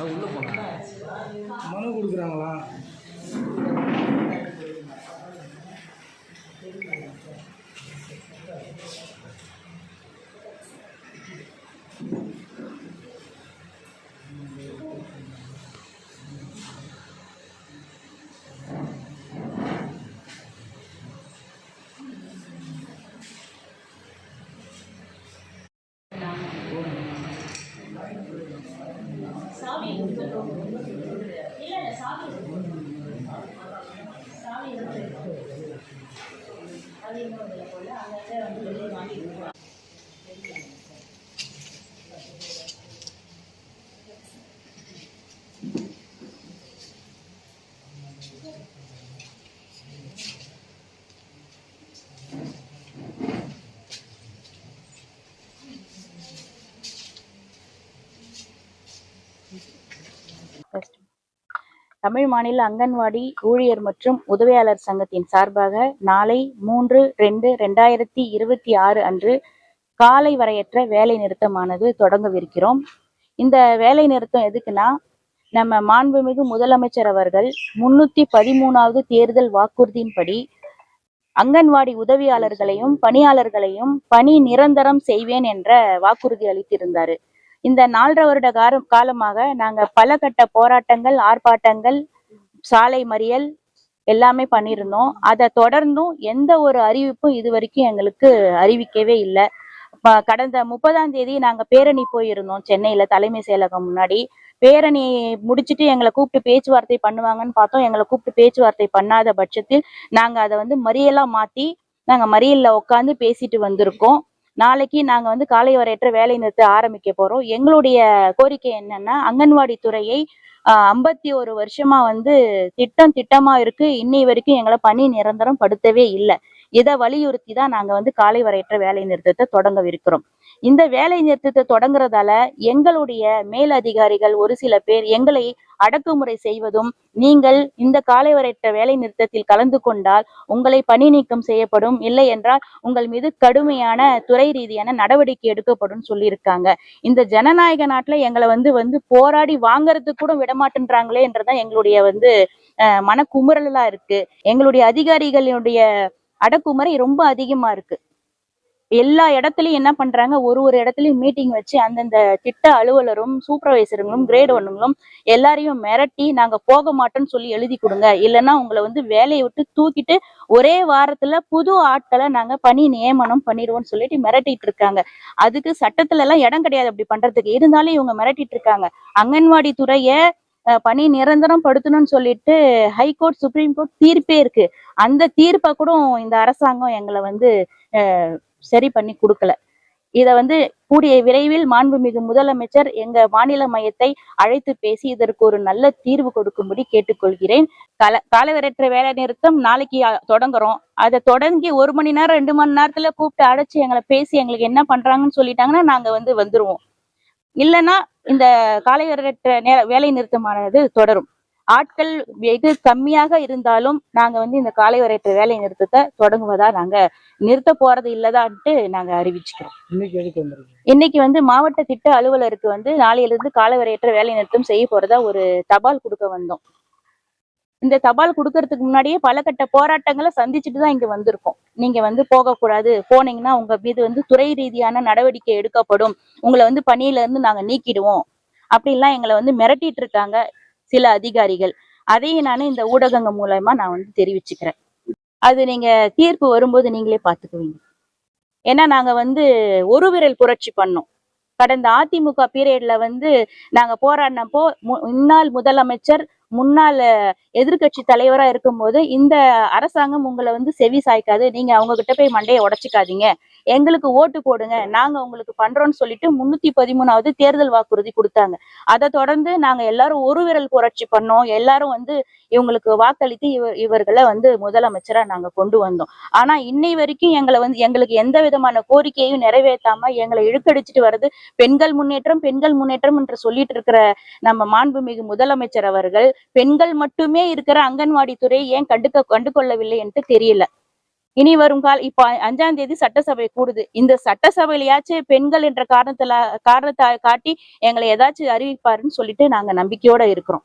அதான் உள்ளே போனாங்க மனு கொடுக்குறாங்களா? சாமி இல்ல இல்ல சாமி. சாமி இருக்கு. அது இன்னும் போல? அங்கே வந்து வெளியே வாங்கிட்டு தமிழ் மாநில அங்கன்வாடி ஊழியர் மற்றும் உதவியாளர் சங்கத்தின் சார்பாக நாளை மூன்று ரெண்டு ரெண்டாயிரத்தி இருபத்தி ஆறு அன்று காலை வரையற்ற வேலை நிறுத்தமானது தொடங்கவிருக்கிறோம். இந்த வேலை நிறுத்தம் எதுக்குன்னா நம்ம மாண்புமிகு முதலமைச்சர் அவர்கள் முன்னூத்தி பதிமூணாவது தேர்தல் வாக்குறுதியின்படி அங்கன்வாடி உதவியாளர்களையும் பணியாளர்களையும் பணி நிரந்தரம் செய்வேன் என்ற வாக்குறுதி அளித்திருந்தாரு. இந்த நாலரை வருட காலம் காலமாக நாங்க பல கட்ட போராட்டங்கள் ஆர்ப்பாட்டங்கள் சாலை மறியல் எல்லாமே பண்ணியிருந்தோம். அதை தொடர்ந்தும் எந்த ஒரு அறிவிப்பும் இது வரைக்கும் எங்களுக்கு அறிவிக்கவே இல்லை. கடந்த முப்பதாம் தேதி நாங்க பேரணி போயிருந்தோம் சென்னையில தலைமை செயலகம் முன்னாடி. பேரணி முடிச்சுட்டு எங்களை கூப்பிட்டு பேச்சுவார்த்தை பண்ணுவாங்கன்னு பார்த்தோம். எங்களை கூப்பிட்டு பேச்சுவார்த்தை பண்ணாத பட்சத்தில் நாங்க அதை வந்து மறியலா மாத்தி நாங்க மறியல்ல உட்காந்து பேசிட்டு வந்திருக்கோம். நாளைக்கு நாங்க வந்து காலை வரையற்ற வேலை நிறுத்த ஆரம்பிக்க போறோம். எங்களுடைய கோரிக்கை என்னன்னா அங்கன்வாடி துறையை ஐம்பத்தி ஒரு வருஷமா வந்து திட்டம் திட்டமா இருக்கு. இன்னை வரைக்கும் எங்களை பணி நிரந்தரம் படுத்தவே இல்லை. இதை வலியுறுத்தி தான் நாங்க வந்து காலை வரையற்ற வேலை நிறுத்தத்தை தொடங்கவிருக்கிறோம். இந்த வேலை நிறுத்தத்தை தொடங்குறதால எங்களுடைய மேல் அதிகாரிகள் ஒரு சில பேர் எங்களை அடக்குமுறை செய்வதும் நீங்கள் இந்த காலை வரையற்ற வேலை நிறுத்தத்தில் கலந்து கொண்டால் உங்களை பணி நீக்கம் செய்யப்படும். இல்லை என்றால் உங்கள் மீது கடுமையான துறை ரீதியான நடவடிக்கை எடுக்கப்படும் சொல்லியிருக்காங்க. இந்த ஜனநாயக நாட்டுல எங்களை வந்து வந்து போராடி வாங்குறதுக்கு கூட விடமாட்டேன்றாங்களே என்றதான் எங்களுடைய வந்து மனக்குமுறலா இருக்கு. எங்களுடைய அதிகாரிகளுடைய அடக்குமுறை ரொம்ப அதிகமா இருக்கு. எல்லா இடத்துலையும் என்ன பண்றாங்க? ஒரு ஒரு இடத்துலயும் மீட்டிங் வச்சு அந்தந்த திட்ட அலுவலரும் சூப்பர்வைசருங்களும் கிரேட் ஒன்னுங்களும் எல்லாரையும் மிரட்டி நாங்க போக மாட்டோம்னு சொல்லி எழுதி கொடுங்க. இல்லைன்னா உங்களை வந்து வேலையை விட்டு தூக்கிட்டு ஒரே வாரத்துல புது ஆட்களை நாங்க பணி நியமனம் பண்ணிடுவோம்னு சொல்லிட்டு மிரட்டிட்டு இருக்காங்க. அதுக்கு சட்டத்துல எல்லாம் இடம் கிடையாது அப்படி பண்றதுக்கு. இருந்தாலும் இவங்க மிரட்டிட்டு இருக்காங்க. அங்கன்வாடி துறைய பணி நிரந்தரம் படுத்தணும்னு சொல்லிட்டு ஹைகோர்ட் சுப்ரீம் கோர்ட் தீர்ப்பே இருக்கு. அந்த தீர்ப்பை கூட இந்த அரசாங்கம் எங்களை வந்து அஹ், சரி பண்ணி கொடுக்கல. இதை வந்து கூடிய விரைவில் மாண்புமிகு முதலமைச்சர் எங்க மாநில மையத்தை அழைத்து பேசி இதற்கு ஒரு நல்ல தீர்வு கொடுக்கும்படி கேட்டுக்கொள்கிறேன். கால காலவரற்ற வேலை நிறுத்தம் நாளைக்கு தொடங்குறோம். அதை தொடங்கி ஒரு மணி நேரம் ரெண்டு மணி நேரத்துல கூப்பிட்டு அடைச்சு எங்களை பேசி எங்களுக்கு என்ன பண்றாங்கன்னு சொல்லிட்டாங்கன்னா நாங்க வந்து வந்துருவோம். இல்லைன்னா இந்த காலவரற்ற நேர வேலை நிறுத்தமானது தொடரும். ஆட்கள் வெகு கம்மியாக இருந்தாலும் நாங்க வந்து இந்த காலைவரையற்ற வேலை நிறுத்தத்தை தொடங்குவதா நாங்க நிறுத்த போறது இல்லதான்ட்டு நாங்க அறிவிச்சுக்கிறோம். இன்னைக்கு வந்து மாவட்ட திட்ட அலுவலருக்கு வந்து நாளையிலிருந்து காலவரையற்ற வேலை நிறுத்தம் செய்ய போறதா ஒரு தபால் கொடுக்க வந்தோம். இந்த தபால் கொடுக்கறதுக்கு முன்னாடியே பல கட்ட போராட்டங்களை சந்திச்சுட்டு தான் இங்க வந்திருக்கோம். நீங்க வந்து போகக்கூடாது. போனீங்கன்னா உங்க மீது வந்து துறை ரீதியான நடவடிக்கை எடுக்கப்படும். உங்களை வந்து பணியில இருந்து நாங்க நீக்கிடுவோம். அப்படின்லாம் எங்களை வந்து மிரட்டிட்டு இருக்காங்க. சில அதிகாரிகள். அதையும் நான் இந்த ஊடகங்கள் மூலயமா நான் வந்து தெரிவிச்சுக்கிறேன். அது நீங்க தீர்ப்பு வரும்போது நீங்களே பாத்துக்குவீங்க. ஏன்னா நாங்க வந்து ஒரு விரல் புரட்சி பண்ணோம். கடந்த அதிமுக பீரியட்ல வந்து நாங்க போராடினப்போ மு- முன்னாள் முதலமைச்சர் முன்னாள் எதிர்க்கட்சி தலைவரா இருக்கும்போது இந்த அரசாங்கம் உங்களை வந்து செவி சாய்க்காது. நீங்க அவங்க கிட்ட போய் மண்டையை உடைச்சிக்காதீங்க. எங்களுக்கு ஓட்டு போடுங்க. நாங்க உங்களுக்கு பண்றோம்னு சொல்லிட்டு முன்னூத்தி பதிமூணாவது தேர்தல் வாக்குறுதி கொடுத்தாங்க. அதை தொடர்ந்து நாங்க எல்லாரும் ஒரு விரல் புரட்சி பண்ணோம். எல்லாரும் வந்து இவங்களுக்கு வாக்களித்து இவ இவர்களை வந்து முதலமைச்சரா நாங்க கொண்டு வந்தோம். ஆனா இன்னை வரைக்கும் எங்களை வந்து எங்களுக்கு எந்த விதமான கோரிக்கையும் நிறைவேற்றாம எங்களை இழுக்கடிச்சிட்டு வர்றது பெண்கள் முன்னேற்றம் பெண்கள் முன்னேற்றம் என்று சொல்லிட்டு இருக்கிற நம்ம மாண்புமிகு முதலமைச்சர் அவர்கள் பெண்கள் மட்டுமே இருக்கிற அங்கன்வாடி துறை ஏன் கண்டுக்க கண்டு கொள்ளவில்லை என்று தெரியல. இனி வரும் கால இப்ப அஞ்சாம் தேதி சட்டசபை கூடுது. இந்த சட்டசபையிலயாச்சும் பெண்கள் என்ற காரணத்துல காரணத்தை காட்டி எங்களை ஏதாச்சும் அறிவிப்பாருன்னு சொல்லிட்டு நாங்க நம்பிக்கையோட இருக்கிறோம்.